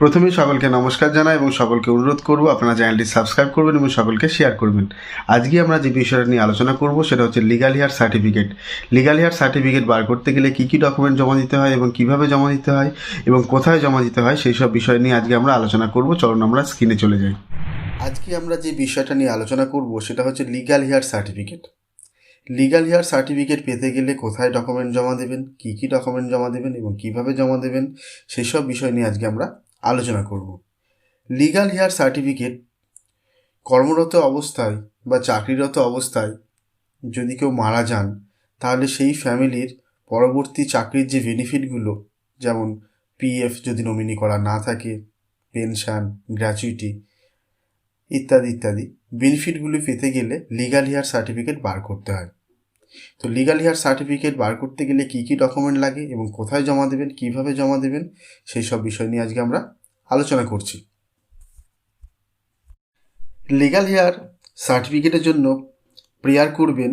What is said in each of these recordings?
প্রথমেই সকলকে নমস্কার জানাই এবং সকলকে অনুরোধ করব আপনারা চ্যানেলটি সাবস্ক্রাইব করবেন এবং সকলকে শেয়ার করবেন। আজকে আমরা যে বিষয়টা নিয়ে আলোচনা করব সেটা হচ্ছে legal heir certificate legal heir certificate বার করতে গেলে কী কী ডকুমেন্ট জমা দিতে হয় এবং কীভাবে জমা দিতে হয় এবং কোথায় জমা দিতে হয় সেই সব বিষয় নিয়ে আজকে আমরা আলোচনা করব। চলুন আমরা স্ক্রিনে চলে যাই। আজকে আমরা যে বিষয়টা নিয়ে আলোচনা করব সেটা হচ্ছে legal heir certificate legal heir certificate পেতে গেলে কোথায় ডকুমেন্ট জমা দেবেন, কী কী ডকুমেন্ট জমা দেবেন এবং কীভাবে জমা দেবেন সেই সব বিষয় নিয়ে আজকে আমরা আলোচনা করব। লিগাল হেয়ার সার্টিফিকেট কর্মরত অবস্থায় বা চাকরিরত অবস্থায় যদি কেউ মারা যান, তাহলে সেই ফ্যামিলির পরবর্তী চাকরির যে বেনিফিটগুলো যেমন পিএফ যদি নমিনি করা না থাকে পেনশন গ্র্যাচুইটি ইত্যাদি ইত্যাদি বেনিফিটগুলি পেতে গেলে লিগাল হেয়ার সার্টিফিকেট বার করতে হয়। তো লিগাল হেয়ার সার্টিফিকেট বার করতে গেলে কী কী ডকুমেন্ট লাগে এবং কোথায় জমা দেবেন, কীভাবে জমা দেবেন, সেই সব বিষয় নিয়ে আজকে আমরা আলোচনা করছি। লিগাল হেয়ার সার্টিফিকেটের জন্য প্রেয়ার করবেন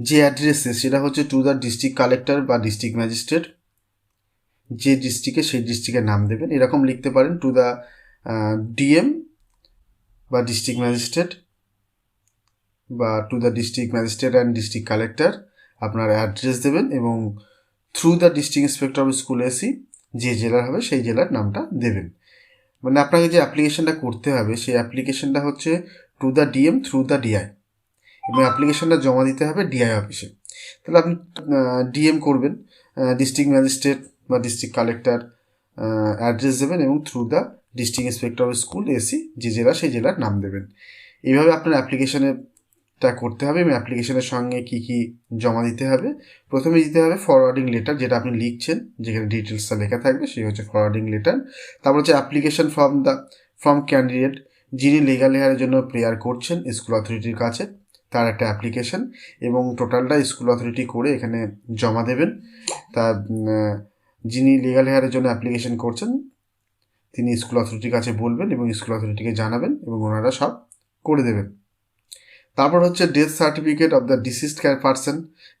যে অ্যাড্রেসে সেটা হচ্ছে টু দ্য ডিস্ট্রিক্ট কালেক্টর বা ডিস্ট্রিক্ট ম্যাজিস্ট্রেট যে ডিস্ট্রিক্টে সেই ডিস্ট্রিক্টের নাম দেবেন। এরকম লিখতে পারেন টু দ্য ডিএম বা ডিস্ট্রিক্ট ম্যাজিস্ট্রেট বা to the district magistrate and district collector আপনার অ্যাড্রেস দেবেন এবং through the district inspector of school AC যে জেলার হবে সেই জেলার নামটা দেবেন। মানে আপনাকে যে অ্যাপ্লিকেশনটা করতে হবে, সেই অ্যাপ্লিকেশনটা হচ্ছে to the DM through the DI এবং অ্যাপ্লিকেশনটা জমা দিতে হবে ডিআই অফিসে তাহলে আপনি ডিএম করবেন ডিস্ট্রিক্ট ম্যাজিস্ট্রেট বা ডিস্ট্রিক্ট কালেক্টর অ্যাড্রেস দেবেন এবং through the district inspector of school AC যে জেলা, সেই জেলার নাম দেবেন। এইভাবে আপনার অ্যাপ্লিকেশনেরটা করতে হবে এবং অ্যাপ্লিকেশনের সঙ্গে কী কী জমা দিতে হবে। প্রথমে দিতে হবে ফরওয়ার্ডিং লেটার যেটা আপনি লিখছেন, যেখানে ডিটেলসটা লেখা থাকবে সেই হচ্ছে ফরওয়ার্ডিং লেটার তারপর হচ্ছে application from the from candidate যিনি লিগাল হেয়ারের জন্য প্রেয়ার করছেন স্কুল অথরিটির কাছে, তার একটা অ্যাপ্লিকেশন এবং টোটালটা স্কুল অথরিটি করে এখানে জমা দেবেন। তা যিনি লিগাল হেয়ারের জন্য অ্যাপ্লিকেশন করছেন, তিনি স্কুল অথরিটির কাছে বলবেন এবং স্কুল অথরিটিকে জানাবেন এবং ওনারা সব করে দেবেন। তারপর হচ্ছে death certificate of the deceased care person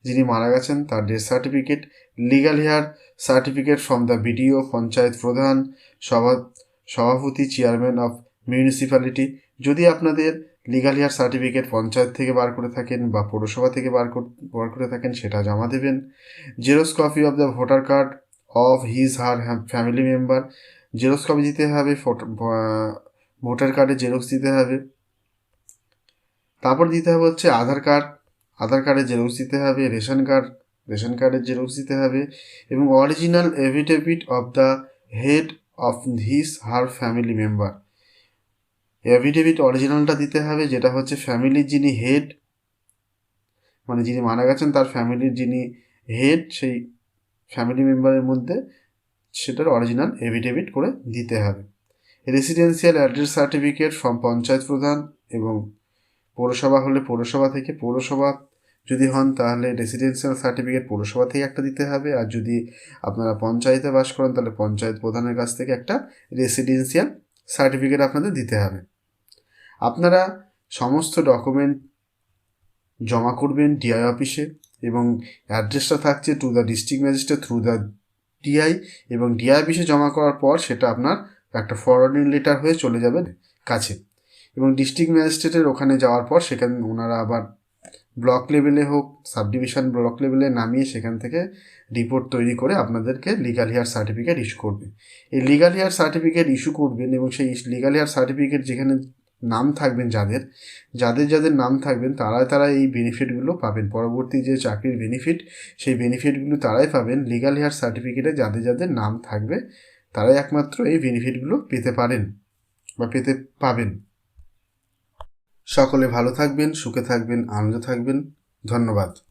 যিনি মারা গেছেন, তার death certificate legal heir certificate from the BDO panchayat pradhan সভা সভাপতি চেয়ারম্যান অফ মিউনিসিপ্যালিটি যদি আপনাদের লিগাল হেয়ার সার্টিফিকেট পঞ্চায়েত থেকে বার করে থাকেন বা পৌরসভা থেকে বার বার করে থাকেন, সেটা জমা দেবেন। Xerox copy of the voter card of his her family member xerox copy দিতে হবে ভোটার কার্ডে জেরক্স দিতে হবে। তারপর দিতে হবে হচ্ছে আধার কার্ড। আধার কার্ডের জেরক্স দিতে হবে, রেশন কার্ড, রেশন কার্ডের জেরক্স দিতে হবে এবং original affidavit of the head of his her family member affidavit অরিজিনালটা দিতে হবে, যেটা হচ্ছে ফ্যামিলির যিনি হেড মানে যিনি মারা গেছেন তার ফ্যামিলির যিনি হেড সেই ফ্যামিলি মেম্বারের মধ্যে সেটার অরিজিনাল এভিডেভিট করে দিতে হবে। Residential address certificate from panchayat pradhan এবং পৌরসভা হলে পৌরসভা থেকে পৌরসভা যদি হন, তাহলে রেসিডেন্সিয়াল সার্টিফিকেট পৌরসভা থেকে একটা দিতে হবে। আর যদি আপনারা পঞ্চায়েতে বাস করেন, তাহলে পঞ্চায়েত প্রধানের কাছ থেকে একটা রেসিডেন্সিয়াল সার্টিফিকেট আপনাদের দিতে হবে। আপনারা সমস্ত ডকুমেন্ট জমা করবেন ডিআই অফিসে এবং অ্যাড্রেসটা থাকছে to the district magistrate through the DI এবং ডিআই অফিসে জমা করার পর সেটা আপনার একটা ফরওয়ার্ডিং লেটার হয়ে চলে যাবে কাছে। এবং ডিস্ট্রিক্ট ম্যাজিস্ট্রেটের ওখানে যাওয়ার পর সেখানে, ওনারা আবার ব্লক লেভেলে হোক সাব ডিভিশন ব্লক লেভেলে নামিয়ে সেখান থেকে রিপোর্ট তৈরি করে আপনাদেরকে লিগাল হেয়ার সার্টিফিকেট ইস্যু করবে এই লিগাল হেয়ার সার্টিফিকেট ইস্যু করবেন এবং সেই লিগাল হেয়ার সার্টিফিকেট যেখানে নাম থাকবেন যাদের যাদের যাদের নাম থাকবেন তারাই তারা এই বেনিফিটগুলো পাবেন। পরবর্তী যে চাকরির বেনিফিট সেই বেনিফিটগুলো তারাই পাবেন। লিগাল হেয়ার সার্টিফিকেটে যাদের যাদের নাম থাকবে, তারাই একমাত্র এই বেনিফিটগুলো পেতে পারেন বা পেতে পাবেন। সকলে ভালো থাকবেন সুখে থাকবেন আনন্দ থাকবেন। ধন্যবাদ।